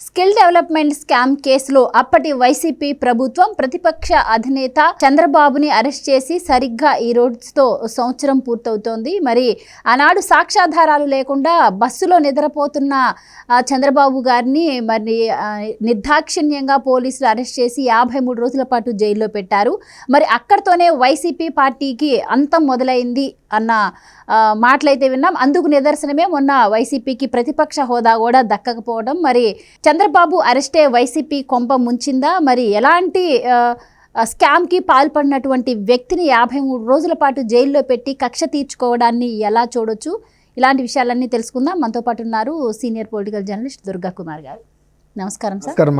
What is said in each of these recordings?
Skill development scam కేసులో అప్పటి YCP ప్రభుత్వం ప్రతిపక్ష అధినేత చంద్రబాబుని అరెస్ట్ చేసి సరిగ్గా ఈ రోజుతో సంవత్సరం పూర్తవుతోంది. మరి ఆనాడు సాక్ష్యాధారాలు లేకుండా బస్సులో నిద్రపోతున్న చంద్రబాబు గారిని మరి నిర్దాక్షిణ్యంగా పోలీసులు అరెస్ట్ చేసి యాభై మూడు రోజుల పాటు జైల్లో పెట్టారు. మరి అక్కడితోనే వైసీపీ పార్టీకి అంతం మొదలైంది అన్న మాటలైతే విన్నాం. అందుకు నిదర్శనమే మొన్న వైసీపీకి ప్రతిపక్ష హోదా కూడా దక్కకపోవడం. మరి చంద్రబాబు అరెస్టే వైసీపీ కొంప ముంచిందా? మరి ఎలాంటి స్కామ్కి పాల్పడినటువంటి వ్యక్తిని యాభై మూడు రోజుల పాటు జైల్లో పెట్టి కక్ష తీర్చుకోవడాన్ని ఎలా చూడొచ్చు? ఇలాంటి విషయాలన్నీ తెలుసుకుందాం. మనతో పాటు ఉన్నారు senior political journalist Durga Kumar గారు. నమస్కారం సార్.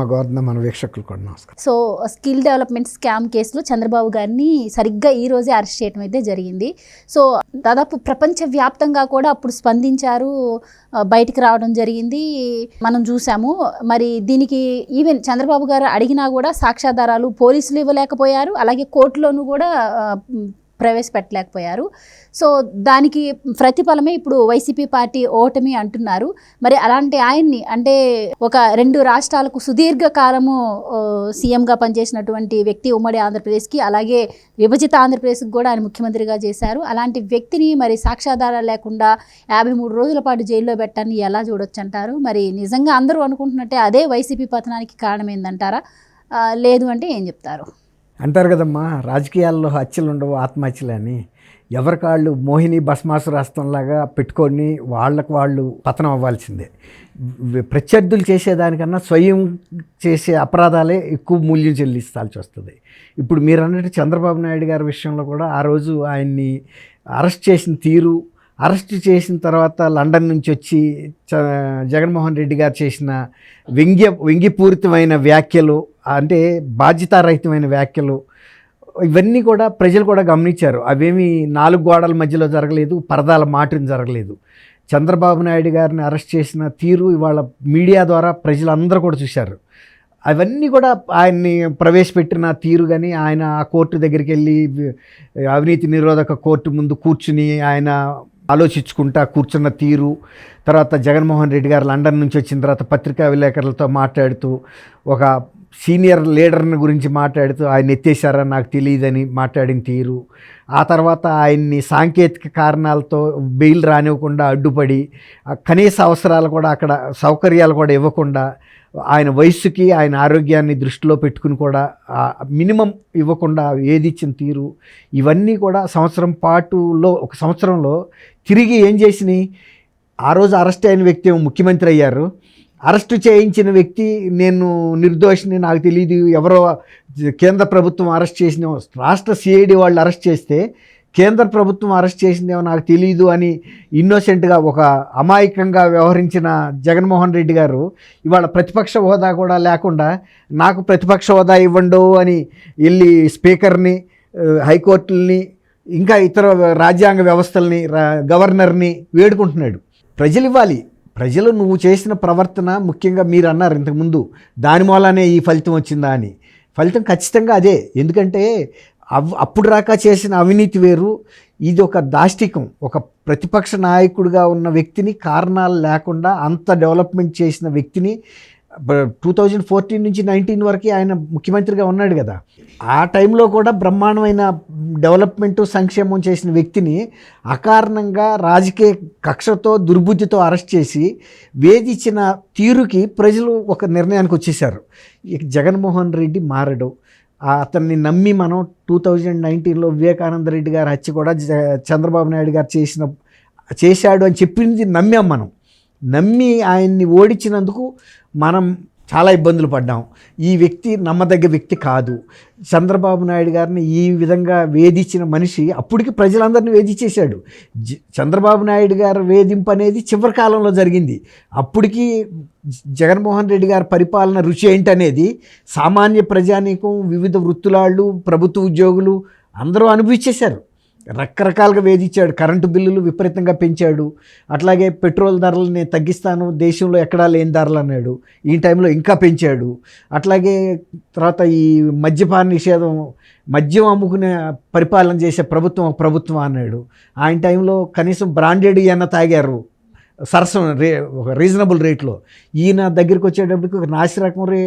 మన వీక్షకులు కూడా నమస్కారం. సో స్కిల్ డెవలప్మెంట్ స్కామ్ కేసులో చంద్రబాబు గారిని సరిగ్గా ఈ రోజే అరెస్ట్ చేయడం అయితే జరిగింది. సో దాదాపు ప్రపంచవ్యాప్తంగా కూడా అప్పుడు స్పందించారు బయటికి రావడం జరిగింది మనం చూసాము. మరి దీనికి ఈవెన్ చంద్రబాబు గారు అడిగినా కూడా సాక్ష్యాధారాలు పోలీసులు ఇవ్వలేకపోయారు. అలాగే కోర్టులోనూ కూడా ప్రవేశపెట్టలేకపోయారు. సో దానికి ప్రతిఫలమే ఇప్పుడు వైసీపీ పార్టీ ఓటమి అంటున్నారు. మరి అలాంటి ఆయన్ని అంటే ఒక రెండు రాష్ట్రాలకు సుదీర్ఘ కాలము సీఎంగా పనిచేసినటువంటి వ్యక్తి ఉమ్మడి ఆంధ్రప్రదేశ్కి అలాగే విభజిత ఆంధ్రప్రదేశ్కి కూడా ఆయన ముఖ్యమంత్రిగా చేశారు. అలాంటి వ్యక్తిని మరి సాక్ష్యాధారాలు లేకుండా యాభై మూడు రోజుల పాటు జైల్లో పెట్టాన్ని ఎలా చూడొచ్చు అంటారు మరి నిజంగా అందరూ అనుకుంటున్నట్టే అదే వైసీపీ పతనానికి కారణమైందంటారా? లేదు అంటే ఏం చెప్తారు? అంటారు కదమ్మా రాజకీయాల్లో హత్యలు ఉండవు ఆత్మహత్యలు అని. ఎవరికాళ్ళు మోహిని భస్మాసు భస్మాసురాస్త్రంలాగా పెట్టుకొని వాళ్ళకు వాళ్ళు పతనం అవ్వాల్సిందే. ప్రత్యర్థులు చేసేదానికన్నా స్వయం చేసే అపరాధాలే ఎక్కువ మూల్యం చెల్లిస్తాల్సి వస్తుంది. ఇప్పుడు మీరు అన్నట్టు చంద్రబాబు నాయుడు గారి విషయంలో కూడా ఆ రోజు ఆయన్ని అరెస్ట్ చేసిన తీరు అరెస్ట్ చేసిన తర్వాత లండన్ నుంచి వచ్చి చ జగన్మోహన్ రెడ్డి గారు చేసిన వ్యంగ్య వ్యంగ్యపూరితమైన వ్యాఖ్యలు అంటే బాధ్యతారహితమైన వ్యాఖ్యలు ఇవన్నీ కూడా ప్రజలు కూడా గమనించారు. అవేమి నాలుగు గోడల మధ్యలో జరగలేదు పరదాల మాటను జరగలేదు. చంద్రబాబు నాయుడు గారిని అరెస్ట్ చేసిన తీరు ఇవాళ మీడియా ద్వారా ప్రజలందరూ కూడా చూశారు. అవన్నీ కూడా ఆయన్ని ప్రవేశపెట్టిన తీరు కానీ ఆయన ఆ కోర్టు దగ్గరికి వెళ్ళి అవినీతి నిరోధక కోర్టు ముందు కూర్చుని ఆయన ఆలోచించుకుంటా కూర్చున్న తీరు తర్వాత జగన్మోహన్ రెడ్డి గారు లండన్ నుంచి వచ్చిన తర్వాత పత్రికా విలేకరులతో మాట్లాడుతూ ఒక సీనియర్ లీడర్ని గురించి మాట్లాడుతూ ఆయన ఎత్తేసారని నాకు తెలియదని మాట్లాడిన తీరు. ఆ తర్వాత ఆయన్ని సాంకేతిక కారణాలతో బెయిల్ రానివ్వకుండా అడ్డుపడి కనీస అవసరాలు కూడా అక్కడ సౌకర్యాలు కూడా ఇవ్వకుండా ఆయన వయస్సుకి ఆయన ఆరోగ్యాన్ని దృష్టిలో పెట్టుకుని కూడా మినిమం ఇవ్వకుండా ఏది ఇచ్చిన తీరు ఇవన్నీ కూడా సంవత్సరం పాటులో ఒక సంవత్సరంలో తిరిగి ఏం చేసినాయి? ఆ రోజు అరెస్ట్ అయిన వ్యక్తి ముఖ్యమంత్రి అయ్యారు. అరెస్ట్ చేయించిన వ్యక్తి నేను నిర్దోషిని నాకు తెలియదు ఎవరో కేంద్ర ప్రభుత్వం అరెస్ట్ చేసిన రాష్ట్ర సిఐడి వాళ్ళు అరెస్ట్ చేస్తే కేంద్ర ప్రభుత్వం అరెస్ట్ చేసిందేమో నాకు తెలియదు అని ఇన్నోసెంట్గా ఒక అమాయకంగా వ్యవహరించిన జగన్మోహన్ రెడ్డి గారు ఇవాళ ప్రతిపక్ష హోదా కూడా లేకుండా నాకు ప్రతిపక్ష హోదా ఇవ్వండు అని వెళ్ళి స్పీకర్ని హైకోర్టుల్ని ఇంకా ఇతర రాజ్యాంగ వ్యవస్థల్ని గవర్నర్ని వేడుకుంటున్నాడు. ప్రజలు ఇవ్వాలి. ప్రజలు నువ్వు చేసిన ప్రవర్తన ముఖ్యంగా మీరు అన్నారు ఇంతకుముందు. దాని మూలానే ఈ ఫలితం వచ్చిందా అని. ఫలితం ఖచ్చితంగా అదే. ఎందుకంటే అవ్ అప్పుడు రాక చేసిన అవినీతి వేరు. ఇది ఒక దాష్టికం. ఒక ప్రతిపక్ష నాయకుడిగా ఉన్న వ్యక్తిని కారణాలు లేకుండా అంత డెవలప్మెంట్ చేసిన వ్యక్తిని టూ థౌజండ్ ఫోర్టీన్ నుంచి నైన్టీన్ వరకు ఆయన ముఖ్యమంత్రిగా ఉన్నాడు కదా. ఆ టైంలో కూడా బ్రహ్మాండమైన డెవలప్మెంట్ సంక్షేమం చేసిన వ్యక్తిని అకారణంగా రాజకీయ కక్షతో దుర్బుద్ధితో అరెస్ట్ చేసి వేధించిన తీరుకి ప్రజలు ఒక నిర్ణయానికి వచ్చేసారు జగన్మోహన్ రెడ్డి మారడు. అతన్ని నమ్మి మనం టూ థౌజండ్ నైన్టీన్లో వివేకానంద రెడ్డి గారు హత్య కూడా చంద్రబాబు నాయుడు గారు చేసిన చేశాడు అని చెప్పింది నమ్మాం మనం. నమ్మి ఆయన్ని ఓడించినందుకు మనం చాలా ఇబ్బందులు పడ్డాం. ఈ వ్యక్తి నమ్మదగ్గ వ్యక్తి కాదు. చంద్రబాబు నాయుడు గారిని ఈ విధంగా వేధించిన మనిషి అప్పటికి ప్రజలందరినీ వేధించేశాడు. చంద్రబాబు నాయుడు గారి వేధింపు అనేది చివరి కాలంలో జరిగింది. అప్పటికి జగన్మోహన్ రెడ్డి గారి పరిపాలన రుచి ఏంటనేది సామాన్య ప్రజానీకం వివిధ వృత్తులాళ్ళు ప్రభుత్వ ఉద్యోగులు అందరూ అనుభవించేశారు. రకరకాలుగా వేధించాడు. కరెంటు బిల్లులు విపరీతంగా పెంచాడు. అట్లాగే పెట్రోల్ ధరలు నేను తగ్గిస్తాను. దేశంలో ఎక్కడా లేని ధరలు అన్నాడు. ఈ టైంలో ఇంకా పెంచాడు. అట్లాగే తర్వాత ఈ మద్యపాన నిషేధం మద్యం అమ్ముకునే పరిపాలన చేసే ప్రభుత్వం ప్రభుత్వం అన్నాడు. ఆయన టైంలో కనీసం బ్రాండెడ్ అన్న తాగారు. సరసం రే ఒక రీజనబుల్ రేట్లో ఈయన దగ్గరికి వచ్చేటప్పటికి ఒక నాసిరకం రే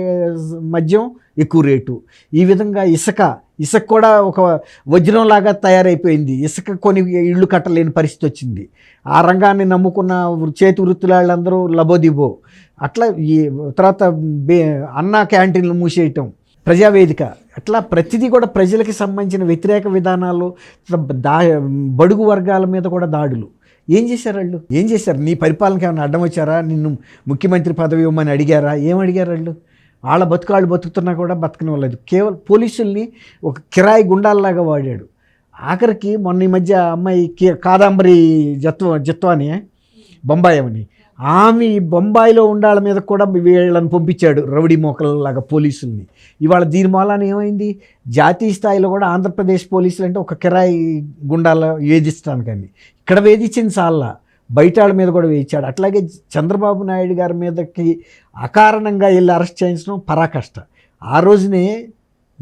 మద్యం ఎక్కువ రేటు. ఈ విధంగా ఇసుక ఇసుక కూడా ఒక వజ్రంలాగా తయారైపోయింది. ఇసుక కొని ఇళ్ళు కట్టలేని పరిస్థితి వచ్చింది. ఆ రంగాన్ని నమ్ముకున్న చేతి వృత్తుల వాళ్ళందరూ లబోదిబో. అట్లా ఈ తర్వాత బే అన్న క్యాంటీన్లు మూసేయటం ప్రజావేదిక. అట్లా ప్రతిదీ కూడా ప్రజలకి సంబంధించిన వ్యతిరేక విధానాలు దా బడుగు వర్గాల మీద కూడా దాడులు. ఏం చేశారు వాళ్ళు? ఏం చేశారు? నీ పరిపాలనకి ఏమైనా అడ్డం వచ్చారా? నిన్ను ముఖ్యమంత్రి పదవి ఇవ్వమని అడిగారా? ఏం అడిగారు వాళ్ళు? వాళ్ళ బతుకాళ్ళు బతుకుతున్నా కూడా బతకని వాళ్ళది కేవలం పోలీసుల్ని ఒక కిరాయి గుండాల్లాగా వాడాడు. ఆఖరికి మొన్న ఈ మధ్య అమ్మాయి కాదాంబరి కాదంబరి జత్వ జత్వాని బొంబాయి అని ఆమె బొంబాయిలో ఉండాల మీద కూడా వీళ్ళని పంపించాడు రౌడీ మోకలలాగా పోలీసుల్ని. ఇవాళ దీని మూలాన ఏమైంది? జాతీయ స్థాయిలో కూడా ఆంధ్రప్రదేశ్ పోలీసులు అంటే ఒక కిరాయి గుండాల వేధిస్తానికని ఇక్కడ వేధించింది చాలా. బయటాళ్ళ మీద కూడా వేయించాడు. అట్లాగే చంద్రబాబు నాయుడు గారి మీదకి అకారణంగా వెళ్ళి అరెస్ట్ చేయించడం పరాకష్ట. ఆ రోజునే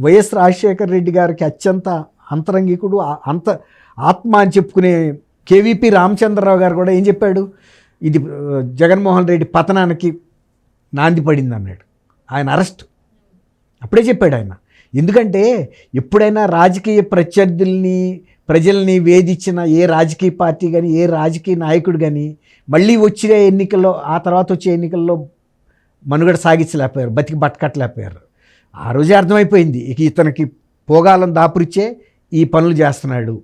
వైఎస్ రాజశేఖర రెడ్డి గారికి అత్యంత అంతరంగికుడు అంత ఆత్మ అని చెప్పుకునే కేవీపీ రామచంద్రరావు గారు కూడా ఏం చెప్పాడు? ఇది జగన్మోహన్ రెడ్డి పతనానికి నాంది పడింది అన్నాడు. ఆయన అరెస్ట్. అప్పుడే చెప్పాడు ఆయన. ఎందుకంటే ఎప్పుడైనా రాజకీయ ప్రత్యర్థుల్ని ప్రజల్ని వేధించిన ఏ రాజకీయ పార్టీ కానీ ఏ రాజకీయ నాయకుడు కానీ మళ్ళీ వచ్చే ఎన్నికల్లో ఆ తర్వాత వచ్చే ఎన్నికల్లో మనుగడ సాగించలేకపోయారు బతికి బట్టకట్టలేకపోయారు ఆ రోజే అర్థమైపోయింది ఇక ఇతనికి పోగాలను దాపురిచ్చే ఈ పనులు చేస్తున్నాడు.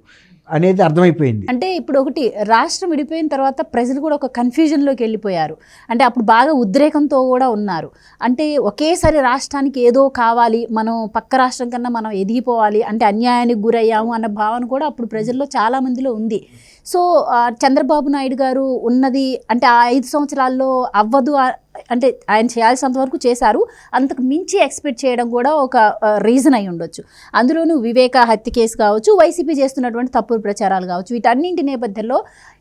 అనేది అర్థమైపోయింది. అంటే ఇప్పుడు ఒకటి రాష్ట్రం విడిపోయిన తర్వాత ప్రజలు కూడా ఒక కన్ఫ్యూజన్లోకి వెళ్ళిపోయారు. అంటే అప్పుడు బాగా ఉద్రేకంతో కూడా ఉన్నారు. అంటే ఒకేసారి రాష్ట్రానికి ఏదో కావాలి మనం పక్క రాష్ట్రం కన్నా మనం ఎదిగిపోవాలి అంటే అన్యాయానికి గురయ్యాము అన్న భావన కూడా అప్పుడు ప్రజల్లో చాలా మందిలో ఉంది. సో చంద్రబాబు నాయుడు గారు ఉన్నది అంటే ఆ ఐదు సంవత్సరాల్లో అవ్వదు అంటే ఆయన చేయాల్సినంత వరకు చేశారు. అంతకు మించి ఎక్స్పెక్ట్ చేయడం కూడా ఒక రీజన్ అయి ఉండొచ్చు. అందులోనూ వివేక హత్య కేసు కావచ్చు వైసీపీ చేస్తున్నటువంటి తప్పుడు ప్రచారాలు కావచ్చు వీటన్నింటి నేపథ్యంలో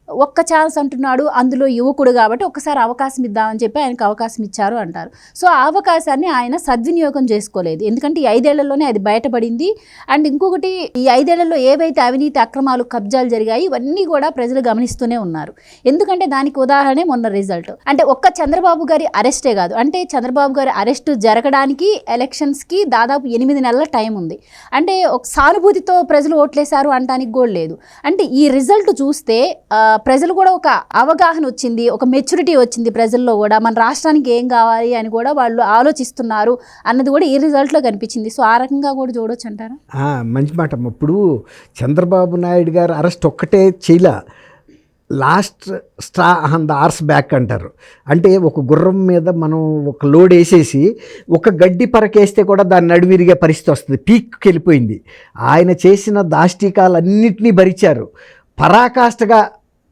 ఒక్క ఛాన్స్ అంటున్నాడు అందులో యువకుడు కాబట్టి ఒక్కసారి అవకాశం ఇద్దామని చెప్పి ఆయనకు అవకాశం ఇచ్చారు అంటారు. సో ఆ అవకాశాన్ని ఆయన సద్వినియోగం చేసుకోలేదు. ఎందుకంటే ఈ ఐదేళ్ళలోనే అది బయటపడింది. అండ్ ఇంకొకటి ఈ ఐదేళ్ళలో ఏవైతే అవినీతి అక్రమాలు కబ్జాలు జరిగాయి ఇవన్నీ కూడా ప్రజలు గమనిస్తూనే ఉన్నారు. ఎందుకంటే దానికి ఉదాహరణే మొన్న రిజల్ట్. అంటే ఒక్క చంద్రబాబు గారి అరెస్టే కాదు. అంటే చంద్రబాబు గారి అరెస్ట్ జరగడానికి ఎలక్షన్స్కి దాదాపు ఎనిమిది నెలల టైం ఉంది. అంటే ఒక సానుభూతితో ప్రజలు ఓట్లేశారు అనడానికి కూడా లేదు. అంటే ఈ రిజల్ట్ చూస్తే ప్రజలు కూడా ఒక అవగాహన వచ్చింది ఒక మెచ్యూరిటీ వచ్చింది ప్రజల్లో కూడా. మన రాష్ట్రానికి ఏం కావాలి అని కూడా వాళ్ళు ఆలోచిస్తున్నారు అన్నది కూడా ఈ రిజల్ట్లో కనిపించింది. సో ఆ రకంగా కూడా చూడొచ్చు అంటారా? మంచి మాట. ఇప్పుడు చంద్రబాబు నాయుడు గారు అరెస్ట్ ఒక్కటే చేయలే. Last straw on the arse back అంటారు. అంటే ఒక గుర్రం మీద మనం ఒక లోడ్ వేసేసి ఒక గడ్డి పరకేస్తే కూడా దాన్ని నడివిరిగే పరిస్థితి వస్తుంది. పీక్కి వెళ్ళిపోయింది. ఆయన చేసిన దాష్టికాలన్నింటినీ భరించారు. పరాకాష్ఠగా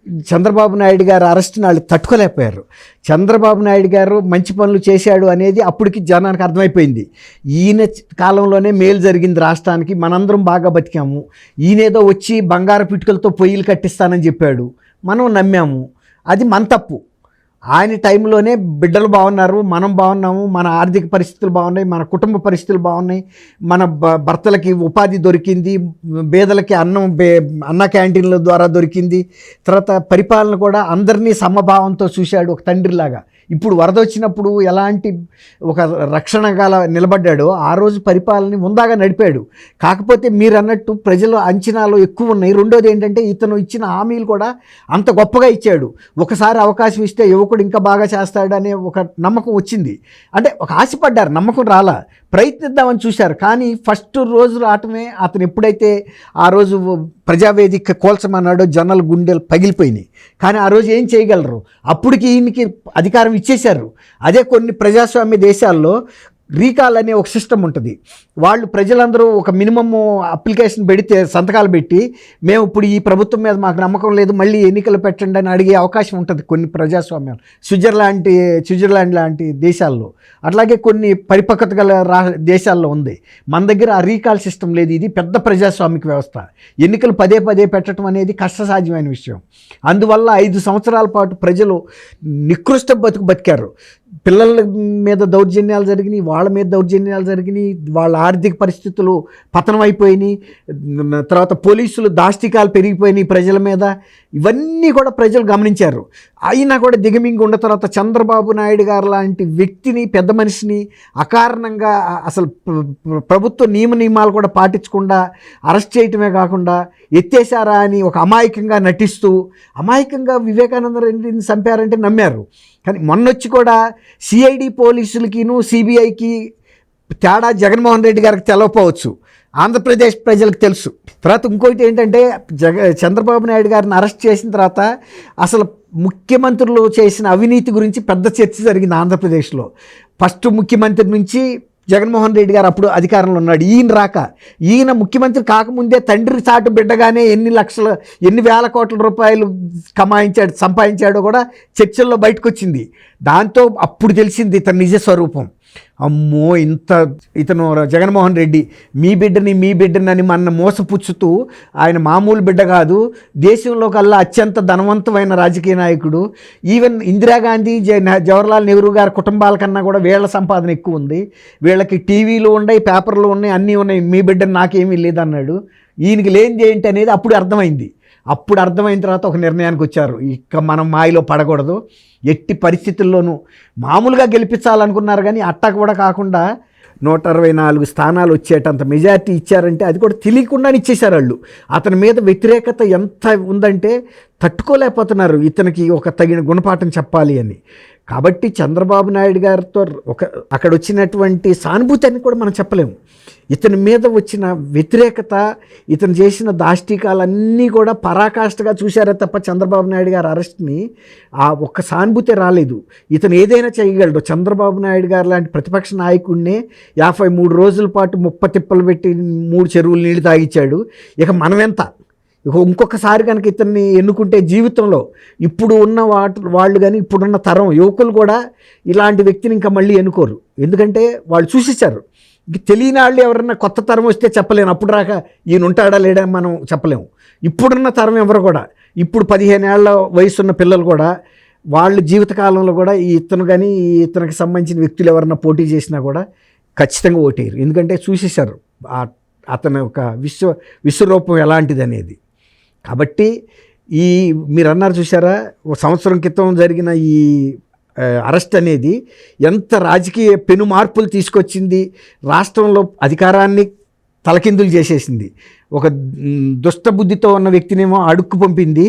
చంద్రబాబు నాయుడు గారు అరెస్ట్ని వాళ్ళు తట్టుకోలేకపోయారు. చంద్రబాబు నాయుడు గారు మంచి పనులు చేశాడు అనేది అప్పటికి జనానికి అర్థమైపోయింది. ఈయన కాలంలోనే మేలు జరిగింది రాష్ట్రానికి మనందరం బాగా బతికాము. ఈయనేదో వచ్చి బంగారు పిటుకలతో పొయ్యిలు కట్టిస్తానని చెప్పాడు. మనం నమ్మాము. అది మన తప్పు. ఆయన టైంలోనే బిడ్డలు బాగున్నారు మనం బాగున్నాము మన ఆర్థిక పరిస్థితులు బాగున్నాయి మన కుటుంబ పరిస్థితులు బాగున్నాయి మన భ- భర్తలకి ఉపాధి దొరికింది పేదలకి అన్నం బే అన్న క్యాంటీన్ల ద్వారా దొరికింది. తర్వాత పరిపాలన కూడా అందరినీ సమభావంతో చూశాడు ఒక తండ్రిలాగా. ఇప్పుడు వరద వచ్చినప్పుడు ఎలాంటి ఒక రక్షణ గల నిలబడ్డాడో ఆ రోజు పరిపాలన ముందాగా నడిపాడు. కాకపోతే మీరు అన్నట్టు ప్రజల అంచనాలు ఎక్కువ ఉన్నాయి. రెండోది ఏంటంటే ఇతను ఇచ్చిన హామీలు కూడా అంత గొప్పగా ఇచ్చాడు. ఒకసారి అవకాశం ఇస్తే యువకుడు ఇంకా బాగా చేస్తాడు అనే ఒక నమ్మకం వచ్చింది. అంటే ఒక ఆశపడ్డారు నమ్మకం రాలా. ప్రయత్నిద్దామని చూశారు. కానీ ఫస్ట్ రోజు రావటమే అతను ఎప్పుడైతే ఆ రోజు ప్రజావేదిక కోల్చమన్నాడు జనాల గుండెలు పగిలిపోయినాయి. కానీ ఆ రోజు ఏం చేయగలరు? అప్పటికి ఈయనకి అధికారం ఇచ్చేశారు. అదే కొన్ని ప్రజాస్వామ్య దేశాల్లో రీకాల్ అనే ఒక సిస్టమ్ ఉంటుంది. వాళ్ళు ప్రజలందరూ ఒక మినిమమ్ అప్లికేషన్ పెడితే సంతకాలు పెట్టి మేము ఇప్పుడు ఈ ప్రభుత్వం మీద మాకు నమ్మకం లేదు మళ్ళీ ఎన్నికలు పెట్టండి అని అడిగే అవకాశం ఉంటుంది కొన్ని ప్రజాస్వామ్యాలు స్విట్జర్లాంటి స్విట్జర్లాండ్ లాంటి దేశాల్లో. అట్లాగే కొన్ని పరిపక్వత గల రా దేశాల్లో ఉంది. మన దగ్గర ఆ రీకాల్ సిస్టమ్ లేదు. ఇది పెద్ద ప్రజాస్వామిక వ్యవస్థ. ఎన్నికలు పదే పదే పెట్టడం అనేది కష్టసాధ్యమైన విషయం. అందువల్ల ఐదు సంవత్సరాల పాటు ప్రజలు నికృష్ట బతుకు బతికారు. పిల్లల మీద దౌర్జన్యాలు జరిగినాయి వాళ్ళ మీద దౌర్జన్యాలు జరిగినాయి వాళ్ళ ఆర్థిక పరిస్థితులు పతనం అయిపోయినాయి తర్వాత పోలీసులు దాష్టికాలు పెరిగిపోయినాయి ప్రజల మీద. ఇవన్నీ కూడా ప్రజలు గమనించారు. అయినా కూడా దిగమింగి ఉన్న తర్వాత చంద్రబాబు నాయుడు గారు లాంటి వ్యక్తిని పెద్ద మనిషిని అకారణంగా అసలు ప్రభుత్వ నియమ నియమాలు కూడా పాటించకుండా అరెస్ట్ చేయటమే కాకుండా ఎత్తేసారా అని ఒక అమాయకంగా నటిస్తూ అమాయకంగా వివేకానంద రెడ్డిని చంపారంటే నమ్మారు. కానీ మొన్నొచ్చి కూడా సిఐడి పోలీసులకిను సిబిఐకి తేడా జగన్మోహన్ రెడ్డి గారికి తెలవపోవచ్చు. ఆంధ్రప్రదేశ్ ప్రజలకు తెలుసు. తర్వాత ఇంకోటి ఏంటంటే జగ చంద్రబాబు నాయుడు గారిని అరెస్ట్ చేసిన తర్వాత అసలు ముఖ్యమంత్రులు చేసిన అవినీతి గురించి పెద్ద చర్చ జరిగింది ఆంధ్రప్రదేశ్లో. ఫస్ట్ ముఖ్యమంత్రి నుంచి జగన్మోహన్ రెడ్డి గారు అప్పుడు అధికారంలో ఉన్నాడు. ఈయన రాక ఈయన ముఖ్యమంత్రి కాకముందే తండ్రి చాటు బిడ్డగానే ఎన్ని లక్షల ఎన్ని వేల కోట్ల రూపాయలు కమాయించాడు సంపాదించాడో కూడా చర్చల్లో బయటకు వచ్చింది దాంతో అప్పుడు తెలిసింది ఇతని నిజ స్వరూపం. అమ్మో ఇంత ఇతను జగన్మోహన్ రెడ్డి. మీ బిడ్డని మీ బిడ్డనని మన మోసపుచ్చుతూ ఆయన మామూలు బిడ్డ కాదు దేశంలో కల్లా అత్యంత ధనవంతమైన రాజకీయ నాయకుడు. ఈవెన్ ఇందిరాగాంధీ జవహర్లాల్ నెహ్రూ గారి కుటుంబాల కన్నా కూడా వీళ్ళ సంపాదన ఎక్కువ ఉంది. వీళ్ళకి టీవీలు ఉన్నాయి పేపర్లు ఉన్నాయి అన్నీ ఉన్నాయి. మీ బిడ్డని నాకేమీ లేదన్నాడు. ఈయనకి లేనిది ఏంటి అనేది అప్పుడు అర్థమైంది. అప్పుడు అర్థమైన తర్వాత ఒక నిర్ణయానికి వచ్చారు. ఇక మనం మాయలో పడకూడదు. ఎట్టి పరిస్థితుల్లోనూ మామూలుగా గెలిపించాలనుకున్నారు కానీ అట్టా కూడా కాకుండా నూట అరవై నాలుగు స్థానాలు వచ్చేటంత మెజారిటీ ఇచ్చారంటే అది కూడా తెలియకుండానే ఇచ్చేశారు వాళ్ళు. అతని మీద వ్యతిరేకత ఎంత ఉందంటే తట్టుకోలేకపోతున్నారు. ఇతనికి ఒక తగిన గుణపాఠం చెప్పాలి అని. కాబట్టి చంద్రబాబు నాయుడు గారితో ఒక అక్కడ వచ్చినటువంటి సానుభూతి అని కూడా మనం చెప్పలేము. ఇతని మీద వచ్చిన వ్యతిరేకత ఇతను చేసిన దాష్టికాలన్నీ కూడా పరాకాష్ఠగా చూశారే తప్ప చంద్రబాబు నాయుడు గారి అరెస్ట్ని ఆ ఒక్క సానుభూతి రాలేదు. ఇతను ఏదైనా చేయగలడు. చంద్రబాబు నాయుడు గారు లాంటి ప్రతిపక్ష నాయకుడినే యాభై మూడు రోజుల పాటు ముప్ప తిప్పలు పెట్టి మూడు చెరువులు నీళ్ళు తాగిచ్చాడు ఇక మనమెంత? ఇంకొకసారి కనుక ఇతన్ని ఎన్నుకుంటే జీవితంలో ఇప్పుడు ఉన్న వాటి వాళ్ళు కానీ ఇప్పుడున్న తరం యువకులు కూడా ఇలాంటి వ్యక్తిని ఇంకా మళ్ళీ ఎన్నుకోరు. ఎందుకంటే వాళ్ళు చూసేశారు తెలియని వాళ్ళు ఎవరన్నా కొత్త తరం వస్తే చెప్పలేను అప్పుడు రాక ఈయన ఉంటాడా లేడా మనం చెప్పలేము ఇప్పుడున్న తరం ఎవరు కూడా ఇప్పుడు పదిహేను ఏళ్ళ వయసున్న పిల్లలు కూడా వాళ్ళ జీవితకాలంలో కూడా ఈ ఇతను కానీ ఈ ఇతనికి సంబంధించిన వ్యక్తులు ఎవరన్నా పోటీ చేసినా కూడా ఖచ్చితంగా ఓటేయరు. ఎందుకంటే చూసేశారు అతని ఒక విశ్వ విశ్వరూపం ఎలాంటిది అనేది కాబట్టి ఈ మీరు అన్నారు చూసారా ఒక సంవత్సరం క్రితం జరిగిన ఈ అరెస్ట్ అనేది ఎంత రాజకీయ పెను మార్పులు తీసుకొచ్చింది రాష్ట్రంలో అధికారాన్ని తలకిందులు చేసేసింది. ఒక దుష్టబుద్ధితో ఉన్న వ్యక్తినేమో అడుక్కు పంపింది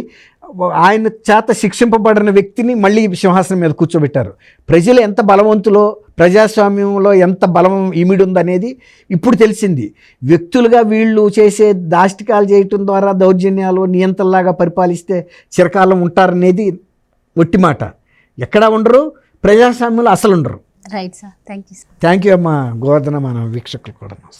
ఆయన చేత శిక్షింపబడిన వ్యక్తిని మళ్ళీ సింహాసనం మీద కూర్చోబెట్టారు. ప్రజలు ఎంత బలవంతులో ప్రజాస్వామ్యంలో ఎంత బలం ఇమిడి ఉందనేది ఇప్పుడు తెలిసింది. వ్యక్తులుగా వీళ్ళు చేసే దాష్టికాలు చేయటం ద్వారా దౌర్జన్యాలు నియంత్రణలాగా పరిపాలిస్తే చిరకాలం ఉంటారనేది ఒట్టి మాట. ఎక్కడా ఉండరు ప్రజాస్వామ్యంలో అసలు ఉండరు. Right sir thank you sir thank you అమ్మా. గోవర్ధన మన వీక్షకులు కూడా